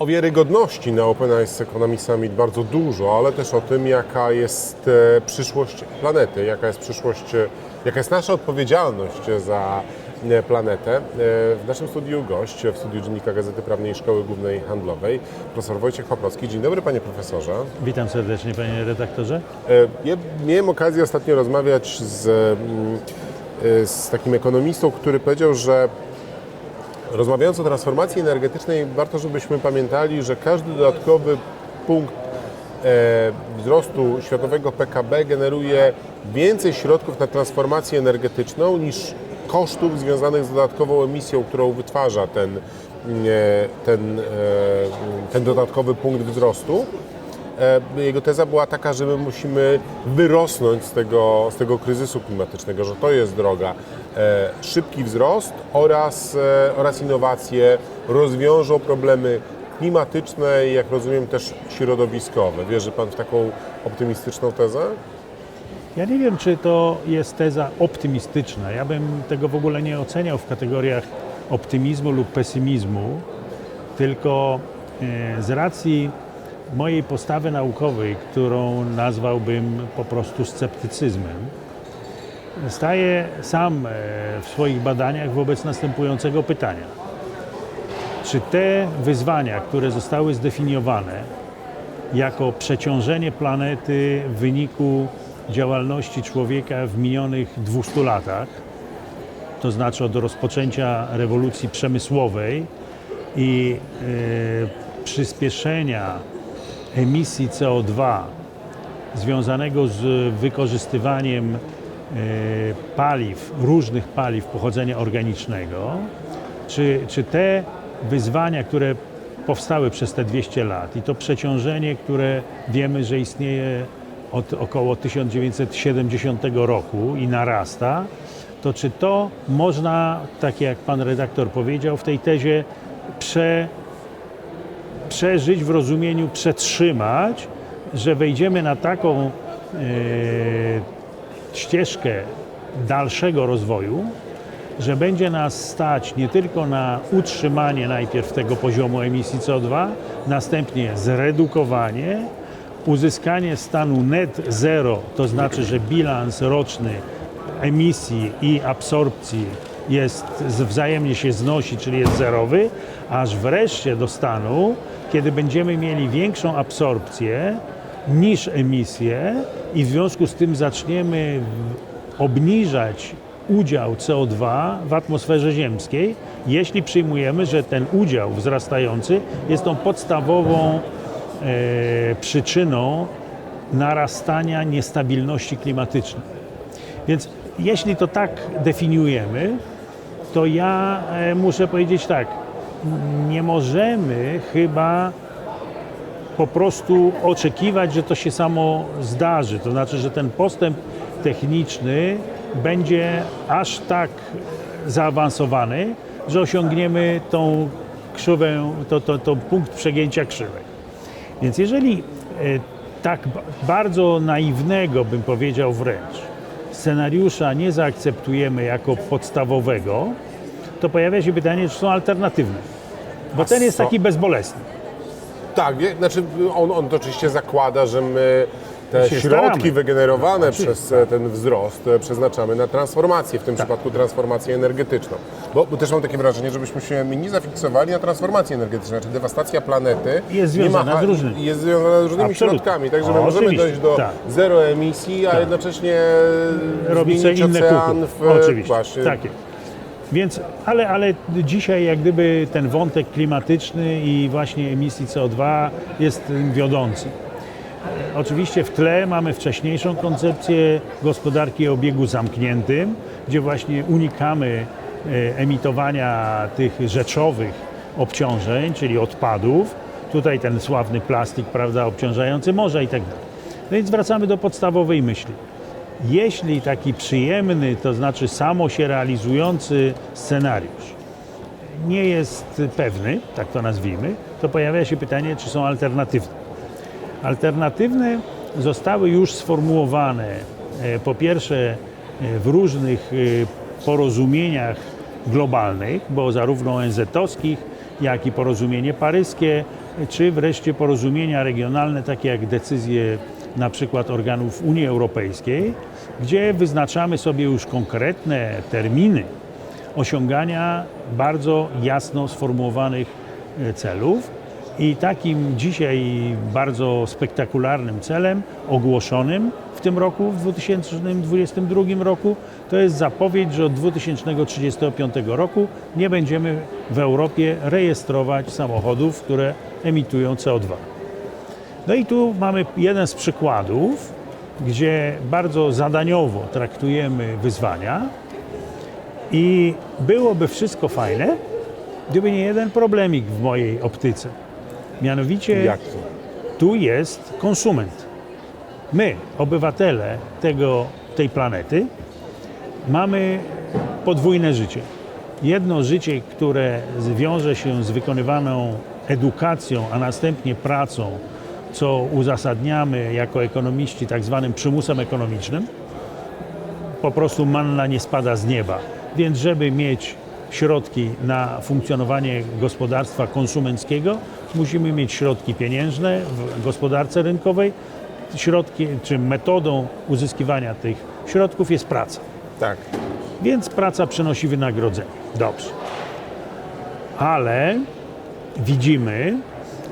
O wiarygodności na Open Ice Economy Summit bardzo dużo, ale też o tym, jaka jest e, przyszłość planety, jaka jest przyszłość, e, jaka jest nasza odpowiedzialność za e, planetę. W naszym studiu gość, w studiu Dziennika Gazety Prawnej Szkoły Głównej Handlowej, profesor Wojciech Paprocki. Dzień dobry panie profesorze. Witam serdecznie panie redaktorze. Ja miałem okazję ostatnio rozmawiać z, mm, z takim ekonomistą, który powiedział, że rozmawiając o transformacji energetycznej, warto, żebyśmy pamiętali, że każdy dodatkowy punkt e, wzrostu światowego PKB generuje więcej środków na transformację energetyczną niż kosztów związanych z dodatkową emisją, którą wytwarza ten, e, ten, e, ten dodatkowy punkt wzrostu. E, Jego teza była taka, że my musimy wyrosnąć z tego, z tego kryzysu klimatycznego, że to jest droga. E, Szybki wzrost oraz, e, oraz innowacje rozwiążą problemy klimatyczne i jak rozumiem też środowiskowe. Wierzy Pan w taką optymistyczną tezę? Ja nie wiem, czy to jest teza optymistyczna. Ja bym tego w ogóle nie oceniał w kategoriach optymizmu lub pesymizmu, tylko z racji mojej postawy naukowej, którą nazwałbym po prostu sceptycyzmem, staję sam e, w swoich badaniach wobec następującego pytania. Czy te wyzwania, które zostały zdefiniowane jako przeciążenie planety w wyniku działalności człowieka w minionych 200 latach, to znaczy od rozpoczęcia rewolucji przemysłowej i e, przyspieszenia emisji CO2 związanego z wykorzystywaniem e, paliw, różnych paliw pochodzenia organicznego, czy, czy te wyzwania, które powstały przez te 200 lat i to przeciążenie, które wiemy, że istnieje od około 1970 roku i narasta, to czy to można, tak jak pan redaktor powiedział, w tej tezie prze, przeżyć w rozumieniu przetrzymać, że wejdziemy na taką e, ścieżkę dalszego rozwoju, że będzie nas stać nie tylko na utrzymanie najpierw tego poziomu emisji CO2, następnie zredukowanie, uzyskanie stanu net zero, to znaczy, że bilans roczny emisji i absorpcji jest wzajemnie się znosi, czyli jest zerowy, aż wreszcie do stanu, kiedy będziemy mieli większą absorpcję niż emisję i w związku z tym zaczniemy obniżać udział CO2 w atmosferze ziemskiej, jeśli przyjmujemy, że ten udział wzrastający jest tą podstawową e, przyczyną narastania niestabilności klimatycznej. Więc jeśli to tak definiujemy, to ja e, muszę powiedzieć tak, nie możemy chyba po prostu oczekiwać, że to się samo zdarzy. To znaczy, że ten postęp techniczny będzie aż tak zaawansowany, że osiągniemy tą krzywę, to, to, to punkt przegięcia krzywej. Więc jeżeli e, tak ba- bardzo naiwnego, bym powiedział wręcz, scenariusza nie zaakceptujemy jako podstawowego, to pojawia się pytanie, czy są alternatywne. Bo A ten jest co- taki bezbolesny. Tak, wie, znaczy on, on to oczywiście zakłada, że my te środki staramy. wygenerowane Oczywiście, przez e, ten wzrost e, przeznaczamy na transformację, w tym Tak. przypadku transformację energetyczną. Bo, bo też mam takie wrażenie, żebyśmy się nie zafiksowali na transformacji energetycznej, znaczy dewastacja planety Jest związana ha- z różnymi. Jest związana z różnymi Absolutnie. środkami, także my możemy dojść do tak. zero emisji, a jednocześnie Robić sobie zmienić inne ocean w e, Oczywiście, właśnie, tak jest. Więc, ale, ale dzisiaj jak gdyby ten wątek klimatyczny i właśnie emisji CO2 jest wiodący. Oczywiście w tle mamy wcześniejszą koncepcję gospodarki o obiegu zamkniętym, gdzie właśnie unikamy e, emitowania tych rzeczowych obciążeń, czyli odpadów. Tutaj ten sławny plastik, prawda, obciążający morza i tak dalej. No więc wracamy do podstawowej myśli. Jeśli taki przyjemny, to znaczy samo się realizujący scenariusz nie jest pewny, tak to nazwijmy, to pojawia się pytanie, czy są alternatywne. Alternatywne zostały już sformułowane e, po pierwsze e, w różnych e, porozumieniach globalnych, bo zarówno ONZ-owskich, jak i porozumienie paryskie, czy wreszcie porozumienia regionalne, takie jak decyzje na przykład organów Unii Europejskiej, gdzie wyznaczamy sobie już konkretne terminy osiągania bardzo jasno sformułowanych celów. I takim dzisiaj bardzo spektakularnym celem ogłoszonym w tym roku, w 2022 roku, to jest zapowiedź, że od 2035 roku nie będziemy w Europie rejestrować samochodów, które emitują CO2. No i tu mamy jeden z przykładów, gdzie bardzo zadaniowo traktujemy wyzwania i byłoby wszystko fajne, gdyby nie jeden problemik w mojej optyce. Mianowicie Jaki? tu jest konsument. My, obywatele tego, tej planety, mamy podwójne życie. Jedno życie, które wiąże się z wykonywaną edukacją, a następnie pracą, co uzasadniamy jako ekonomiści tak zwanym przymusem ekonomicznym. Po prostu manna nie spada z nieba. Więc żeby mieć środki na funkcjonowanie gospodarstwa konsumenckiego, musimy mieć środki pieniężne w gospodarce rynkowej. Środki, czy metodą uzyskiwania tych środków jest praca. Tak. Więc praca przynosi wynagrodzenie. Dobrze. Ale widzimy,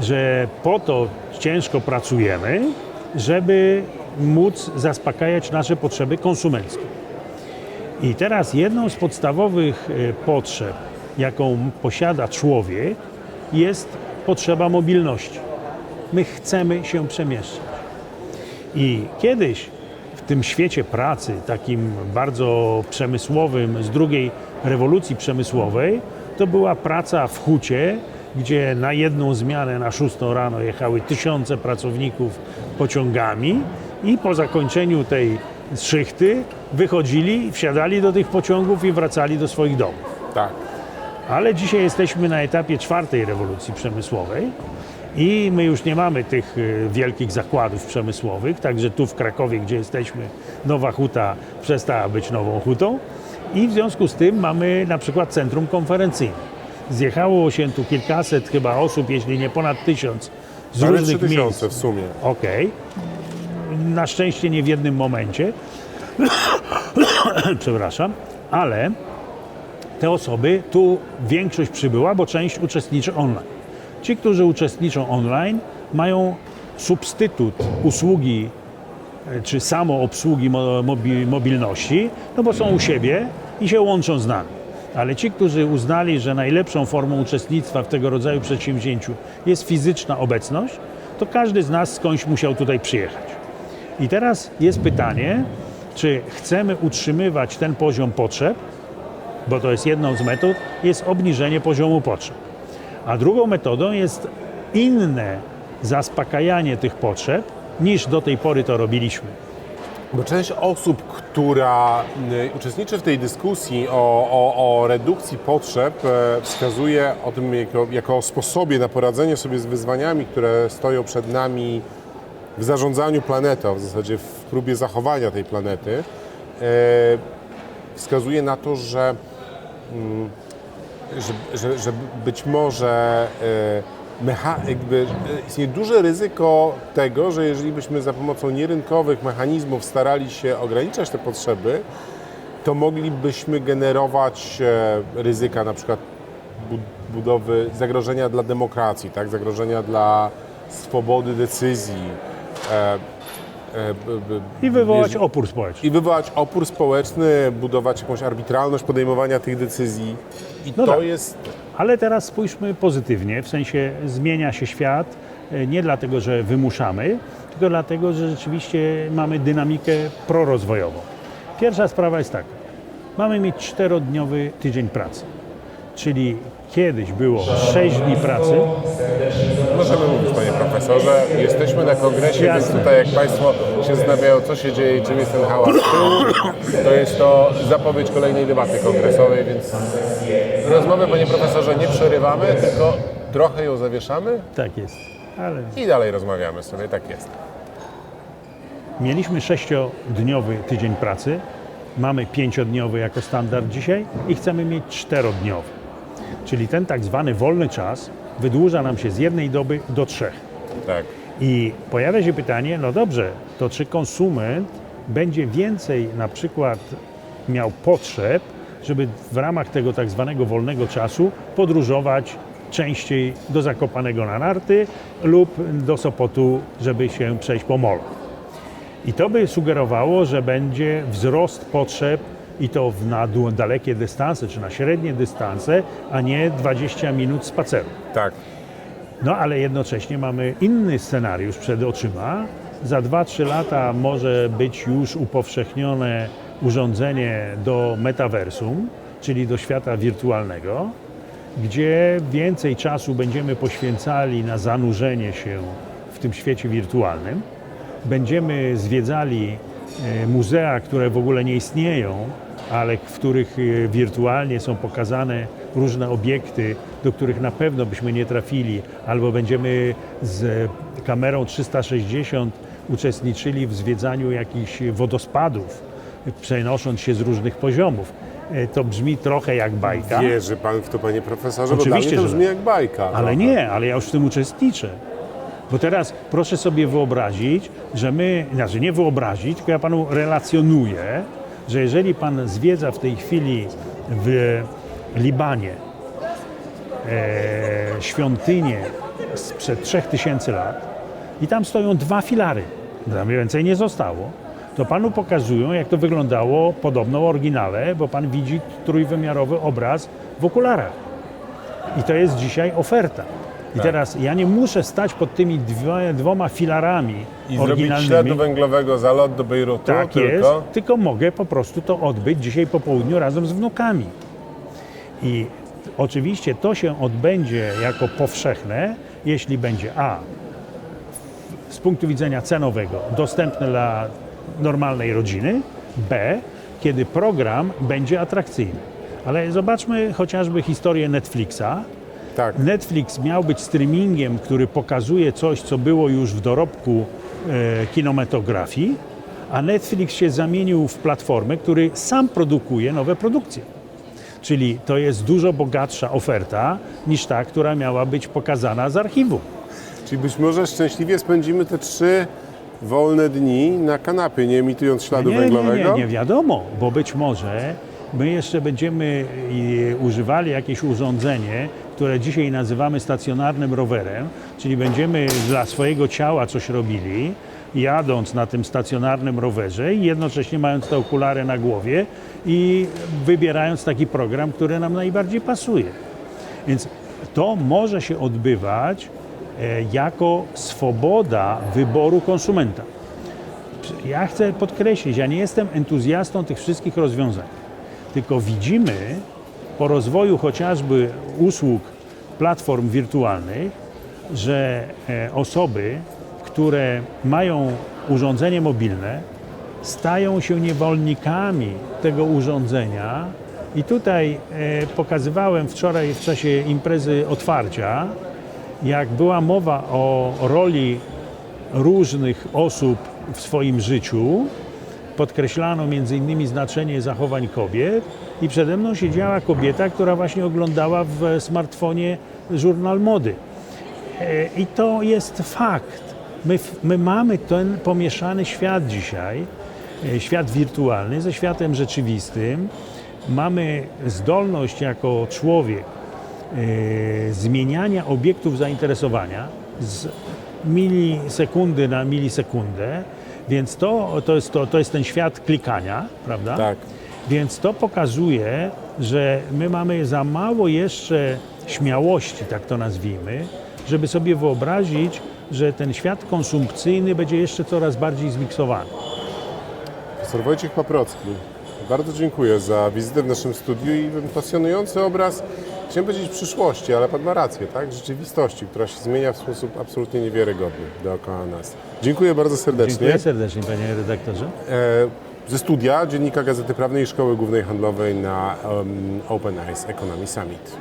że po to ciężko pracujemy, żeby móc zaspokajać nasze potrzeby konsumenckie. I teraz jedną z podstawowych e, potrzeb, jaką posiada człowiek, jest potrzeba mobilności. My chcemy się przemieszczać. I kiedyś w tym świecie pracy, takim bardzo przemysłowym, z drugiej rewolucji przemysłowej, to była praca w hucie, gdzie na jedną zmianę na 6 rano jechały tysiące pracowników pociągami i po zakończeniu tej szychty wychodzili, wsiadali do tych pociągów i wracali do swoich domów. Tak. Ale dzisiaj jesteśmy na etapie czwartej rewolucji przemysłowej i my już nie mamy tych y, wielkich zakładów przemysłowych, także tu w Krakowie, gdzie jesteśmy, Nowa Huta przestała być nową hutą i w związku z tym mamy na przykład centrum konferencyjne. Zjechało się tu kilkaset chyba osób, jeśli nie ponad tysiąc z Ale różnych 3000 miejsc. w sumie. Okej. Na szczęście nie w jednym momencie. Przepraszam, ale te osoby, tu większość przybyła, bo część uczestniczy online. Ci, którzy uczestniczą online, mają substytut usługi e, czy samoobsługi mo- mobi- mobilności, no bo są u siebie i się łączą z nami. Ale ci, którzy uznali, że najlepszą formą uczestnictwa w tego rodzaju przedsięwzięciu jest fizyczna obecność, to każdy z nas skądś musiał tutaj przyjechać. I teraz jest pytanie, czy chcemy utrzymywać ten poziom potrzeb, bo to jest jedną z metod, jest obniżenie poziomu potrzeb. A drugą metodą jest inne zaspokajanie tych potrzeb, niż do tej pory to robiliśmy. Bo część osób, która y, uczestniczy w tej dyskusji o, o, o redukcji potrzeb, e, wskazuje o tym jako, jako sposobie na poradzenie sobie z wyzwaniami, które stoją przed nami w zarządzaniu planetą, w zasadzie w próbie zachowania tej planety. E, wskazuje na to, że, że, że, że być może e, jakby, e, istnieje duże ryzyko tego, że jeżeli byśmy za pomocą nierynkowych mechanizmów starali się ograniczać te potrzeby, to moglibyśmy generować e, ryzyka na przykład bu- budowy zagrożenia dla demokracji, tak? zagrożenia dla swobody decyzji. E, e, I wywołać opór społeczny. i wywołać opór społeczny, budować jakąś arbitralność podejmowania tych decyzji. I No to tak. jest. Ale teraz spójrzmy pozytywnie, w sensie zmienia się świat e, nie dlatego, że wymuszamy, tylko dlatego, że rzeczywiście mamy dynamikę prorozwojową. Pierwsza sprawa jest taka. Mamy mieć czterodniowy tydzień pracy. Czyli kiedyś było 6 dni pracy, Możemy mówić, panie profesorze. Jesteśmy na kongresie, Jasne. więc tutaj, jak państwo się zastanawiają, co się dzieje i czym jest ten hałas to jest to zapowiedź kolejnej debaty kongresowej, więc rozmowę, panie profesorze, nie przerywamy, tylko trochę ją zawieszamy tak jest. Ale i dalej rozmawiamy sobie. Tak jest. mieliśmy sześciodniowy tydzień pracy mamy pięciodniowy jako standard dzisiaj i chcemy mieć czterodniowy. Czyli ten tak zwany wolny czas wydłuża nam się z jednej doby do trzech. Tak. I pojawia się pytanie, no dobrze, to czy konsument będzie więcej na przykład miał potrzeb, żeby w ramach tego tak zwanego wolnego czasu podróżować częściej do Zakopanego na narty lub do Sopotu, żeby się przejść po molu. I to by sugerowało, że będzie wzrost potrzeb i to na dalekie dystanse czy na średnie dystanse, a nie 20 minut spaceru. Tak. No ale jednocześnie mamy inny scenariusz przed oczyma. Za 2-3 lata może być już upowszechnione urządzenie do metaversum, czyli do świata wirtualnego, gdzie więcej czasu będziemy poświęcali na zanurzenie się w tym świecie wirtualnym. Będziemy zwiedzali e, muzea, które w ogóle nie istnieją, ale w których e, wirtualnie są pokazane różne obiekty, do których na pewno byśmy nie trafili, albo będziemy z kamerą 360 uczestniczyli w zwiedzaniu jakichś wodospadów, przenosząc się z różnych poziomów. E, To brzmi trochę jak bajka. Wierzy pan w to, panie profesorze, Oczywiście, bo to że brzmi jak bajka. Ale trochę. nie, ale ja już w tym uczestniczę. Bo teraz proszę sobie wyobrazić, że my, znaczy nie wyobrazić, tylko ja panu relacjonuję, że jeżeli pan zwiedza w tej chwili w Libanie e, świątynię sprzed 3000 lat i tam stoją dwa filary, tam więcej nie zostało, to panu pokazują, jak to wyglądało podobno w oryginale, bo pan widzi trójwymiarowy obraz w okularach. I to jest dzisiaj oferta. I Tak. teraz ja nie muszę stać pod tymi dwoma filarami I oryginalnymi. śladu węglowego za lot do Bejrutu, tak tylko... jest, tylko mogę po prostu to odbyć dzisiaj po południu razem z wnukami. I oczywiście to się odbędzie jako powszechne, jeśli będzie A z punktu widzenia cenowego dostępne dla normalnej rodziny, B kiedy program będzie atrakcyjny. Ale zobaczmy chociażby historię Netflixa. Tak. Netflix miał być streamingiem, który pokazuje coś, co było już w dorobku e, kinematografii, a Netflix się zamienił w platformę, który sam produkuje nowe produkcje. Czyli to jest dużo bogatsza oferta niż ta, która miała być pokazana z archiwum. Czyli być może szczęśliwie spędzimy te trzy wolne dni na kanapie, nie emitując śladu nie, nie, węglowego? nie, nie wiadomo, bo być może my jeszcze będziemy używali jakieś urządzenie, które dzisiaj nazywamy stacjonarnym rowerem, czyli będziemy dla swojego ciała coś robili, jadąc na tym stacjonarnym rowerze i jednocześnie mając te okulary na głowie i wybierając taki program, który nam najbardziej pasuje. Więc to może się odbywać e, jako swoboda wyboru konsumenta. Ja chcę podkreślić, ja nie jestem entuzjastą tych wszystkich rozwiązań, tylko widzimy po rozwoju chociażby usług platform wirtualnych, że e, osoby, które mają urządzenie mobilne, stają się niewolnikami tego urządzenia. I tutaj e, pokazywałem wczoraj w czasie imprezy otwarcia, jak była mowa o roli różnych osób w swoim życiu. Podkreślano innymi znaczenie zachowań kobiet i przede mną siedziała kobieta, która właśnie oglądała w smartfonie żurnal mody. E, I to jest fakt. My, my mamy ten pomieszany świat dzisiaj, świat wirtualny ze światem rzeczywistym. Mamy zdolność jako człowiek e, zmieniania obiektów zainteresowania z milisekundy na milisekundę, więc to, to, jest, to, to jest ten świat klikania, prawda? Tak. Więc to pokazuje, że my mamy za mało jeszcze śmiałości, tak to nazwijmy, żeby sobie wyobrazić, że ten świat konsumpcyjny będzie jeszcze coraz bardziej zmiksowany. Profesor Wojciech Paprocki, bardzo dziękuję za wizytę w naszym studiu i pasjonujący obraz, chciałem powiedzieć przyszłości, ale pan ma rację, tak? Rzeczywistości, która się zmienia w sposób absolutnie niewiarygodny dookoła nas. Dziękuję bardzo serdecznie. Dziękuję serdecznie, panie redaktorze. E, Ze studia Dziennika Gazety Prawnej i Szkoły Głównej Handlowej na Open Eyes Economy Summit.